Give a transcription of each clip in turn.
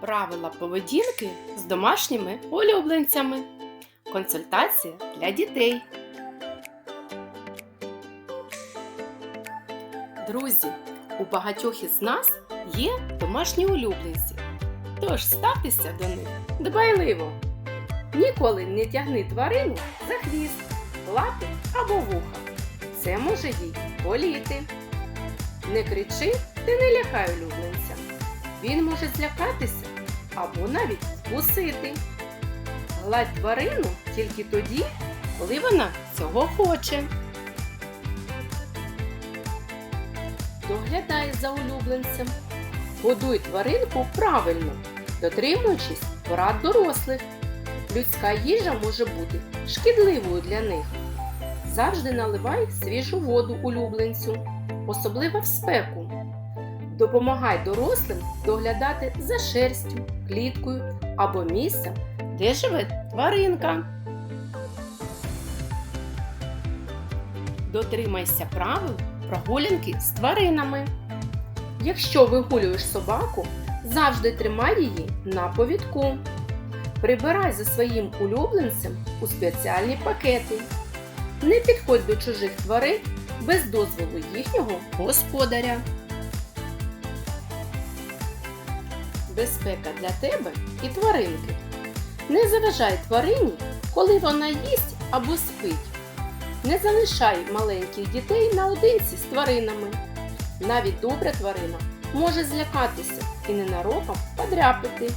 Правила поведінки з домашніми улюбленцями. Консультація для дітей. Друзі, у багатьох із нас є домашні улюбленці. Тож ставтеся до них дбайливо. Ніколи не тягни тварину за хвіст, лапи або вуха. Це може їй боліти. Не кричи ти не лякай улюбленця. Він може злякатися або навіть вкусити. Гладь тварину тільки тоді, коли вона цього хоче. Доглядай за улюбленцем. Годуй тваринку правильно, дотримуючись порад дорослих. Людська їжа може бути шкідливою для них. Завжди наливай свіжу воду улюбленцю, особливо в спеку. Допомагай дорослим доглядати за шерстю, кліткою або місцем, де живе тваринка. Дотримайся правил прогулянки з тваринами. Якщо вигулюєш собаку, завжди тримай її на повідку. Прибирай за своїм улюбленцем у спеціальні пакети. Не підходь до чужих тварин без дозволу їхнього господаря. Безпека для тебе і тваринки. Не заважай тварині, коли вона їсть або спить. Не залишай маленьких дітей наодинці з тваринами. Навіть добра тварина може злякатися і ненароком подряпити.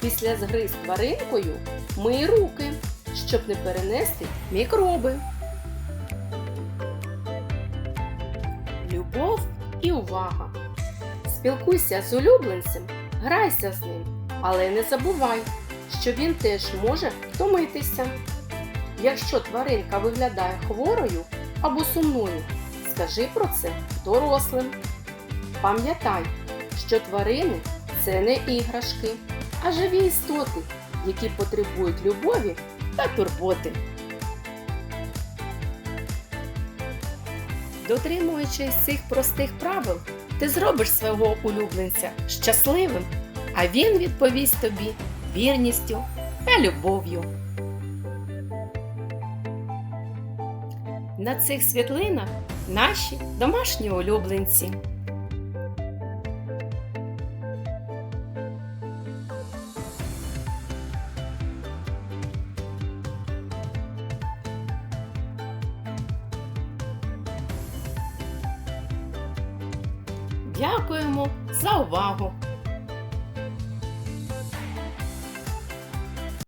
Після згриз тваринкою мий руки, щоб не перенести мікроби. Любов і увага. Спілкуйся з улюбленцем, грайся з ним, але не забувай, що він теж може втомитися. Якщо тваринка виглядає хворою або сумною, скажи про це дорослим. Пам'ятай, що тварини це не іграшки, а живі істоти, які потребують любові та турботи. Дотримуючись цих простих правил, ти зробиш свого улюбленця щасливим, а він відповість тобі вірністю та любов'ю. На цих світлинах наші домашні улюбленці. Дякуємо за увагу!